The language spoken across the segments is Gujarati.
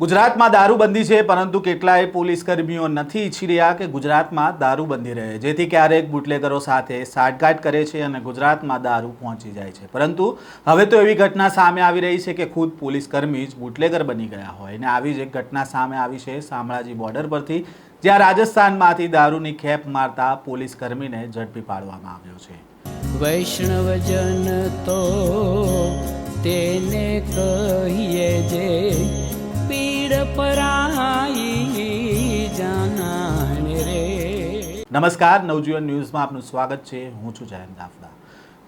ગુજરાતમાં દારૂબંધી છે, પરંતુ કેટલાય પોલીસ કર્મીઓ નથી ઈચ્છી રહ્યા કે ગુજરાતમાં દારૂબંધી રહે. જેથી ક્યારેક બુટલેગરો સાથે સાઠગાંઠ કરે છે અને ગુજરાતમાં દારૂ પહોંચી જાય છે. પરંતુ હવે તો એવી ઘટના સામે આવી રહી છે કે ખુદ પોલીસ કર્મી જ બુટલેગર બની ગયા હોય અને આવી જ એક ઘટના સામે આવી છે શામળાજી બોર્ડર પરથી, જ્યાં રાજસ્થાનમાંથી દારૂની ખેપ મારતા પોલીસ કર્મીને ઝડપી પાડવામાં આવ્યો છે. વૈષ્ણવજન તો તેને કહીએ જે નમસ્કાર, નવજીવન ન્યૂઝમાં આપનું સ્વાગત છે. હું છું જયંત દાફડા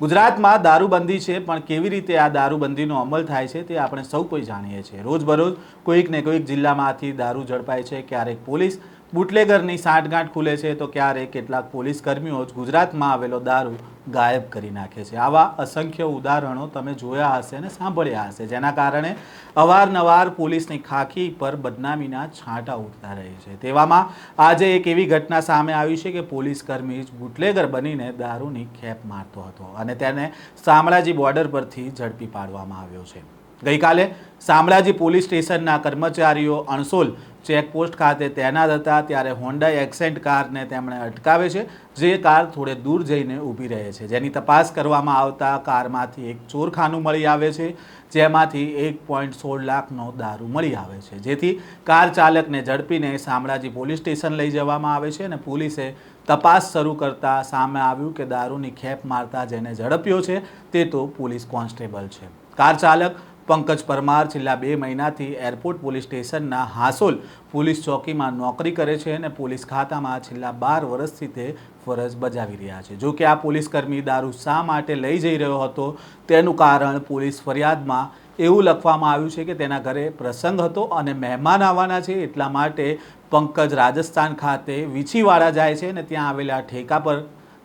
ગુજરાતમાં દારૂબંધી છે, પણ કેવી રીતે આ દારૂબંધીનો અમલ થાય છે તે આપણે સૌ કોઈ જાણીએ છીએ. રોજબરોજ કોઈક ને કોઈક જિલ્લામાંથી દારૂ ઝડપાય છે, ક્યારેક પોલીસ બુટલેગરની સાંઠગાંઠ ખુલે છે, તો ક્યારેક કેટલાક પોલીસ કર્મીઓ જ ગુજરાતમાં આવેલો દારૂ ગાયબ કરી નાખે છે. આવા અસંખ્ય ઉદાહરણો તમે જોયા હશે અને સાંભળ્યા હશે, જેના કારણે અવારનવાર પોલીસની ખાખી પર બદનામીના છાંટા ઉઠતા રહે છે. તેવામાં આજે એક એવી ઘટના સામે આવી છે કે પોલીસ કર્મી જ બુટલેગર બનીને દારૂની ખેપ મારતો હતો અને તેને શામળાજી બોર્ડર પરથી ઝડપી પાડવામાં આવ્યો છે. ગઈકાલે શામળાજી પોલીસ સ્ટેશનના કર્મચારીઓ અણસોલ ચેકપોસ્ટ ખાતે તૈનાત હતા, ત્યારે હોન્ડા એક્સેન્ટ કારને તેમણે અટકાવે છે, જે કાર થોડે દૂર જઈને ઊભી રહે છે. જેની તપાસ કરવામાં આવતા કારમાંથી એક ચોરખાનું મળી આવે છે, જેમાંથી એક પોઈન્ટ સોળ લાખનો દારૂ મળી આવે છે. જેથી કાર ચાલકને ઝડપીને શામળાજી પોલીસ સ્ટેશન લઈ જવામાં આવે છે અને પોલીસે તપાસ શરૂ કરતા સામે આવ્યું કે દારૂની ખેપ મારતા જેને ઝડપ્યો છે, તે તો પોલીસ કોન્સ્ટેબલ છે. કાર ચાલક પંકજ પરમાર છેલ્લા બે મહિનાથી એરપોર્ટ પોલીસ સ્ટેશનના હાસોલ પોલીસ ચોકીમાં નોકરી કરે છે અને પોલીસ ખાતામાં છેલ્લા બાર વર્ષથી તે ફરજ બજાવી રહ્યા છે. જો કે આ પોલીસકર્મી દારૂ શા માટે લઈ જઈ રહ્યો હતો તેનું કારણ પોલીસ ફરિયાદમાં એવું લખવામાં આવ્યું છે કે તેના ઘરે પ્રસંગ હતો અને મહેમાન આવવાના છે એટલા માટે પંકજ રાજસ્થાન ખાતે વીછીવાડા જાય છે અને ત્યાં આવેલા ઠેકા પર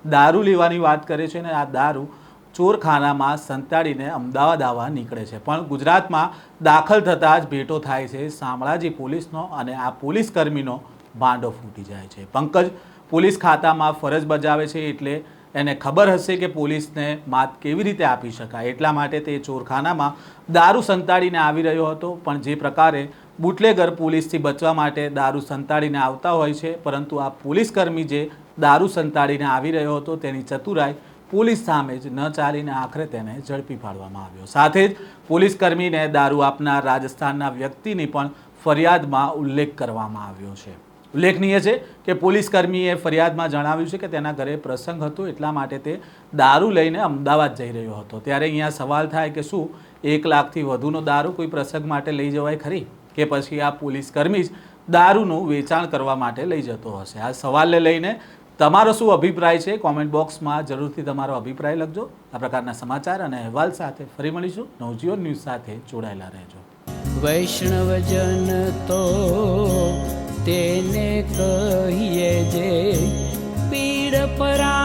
દારૂ લેવાની વાત કરે છે અને આ દારૂ ચોરખાનામાં સંતાડીને અમદાવાદ આવવા નીકળે છે. પણ ગુજરાતમાં દાખલ થતાં જ ભેટો થાય છે. શામળાજી પોલીસનો અને આ પોલીસ કર્મીનો ભાંડો ફૂટી જાય છે. પંકજ પોલીસ ખાતામાં ફરજ બજાવે છે એટલે એને ખબર હશે કે પોલીસને માત કેવી રીતે આપી શકાય. એટલા માટે તે ચોરખાનામાં દારૂ સંતાડીને આવી રહ્યો હતો. પણ જે પ્રકારે બુટલેગર પોલીસથી બચવા માટે દારૂ સંતાડીને આવતા હોય છે, પરંતુ આ પોલીસકર્મી જે દારૂ સંતાડીને આવી રહ્યો હતો તેની ચતુરાઈ પોલીસ સામે જ ન ચાલીને આખરે તેને ઝડપી પાડવામાં આવ્યો. સાથે જ પોલીસ કર્મીને દારૂ આપનાર રાજસ્થાનના વ્યક્તિની પણ ફરિયાદમાં ઉલ્લેખ કરવામાં આવ્યો છે. ઉલ્લેખનીય છે કે પોલીસ કર્મીએ ફરિયાદમાં જણાવ્યું છે કે તેના ઘરે પ્રસંગ હતો, એટલા માટે તે દારૂ લઈને અમદાવાદ જઈ રહ્યો હતો. ત્યારે અહીંયા સવાલ થાય કે શું એક લાખથી વધુનો દારૂ કોઈ પ્રસંગ માટે લઈ જવાય ખરી? કે પછી આ પોલીસ કર્મી જ દારૂનું વેચાણ કરવા માટે લઈ જતો હશે? આ સવાલને લઈને તમારો શું અભિપ્રાય છે? કોમેન્ટ બોક્સમાં જરૂરથી તમારો અભિપ્રાય લખજો. આ પ્રકારના સમાચાર અને અહેવાલ સાથે ફરી મળીશું. નવજીવન ન્યૂઝ સાથે જોડાયેલા રહેજો. વૈષ્ણવજન તો તેને કહીએ જે પીડ પરા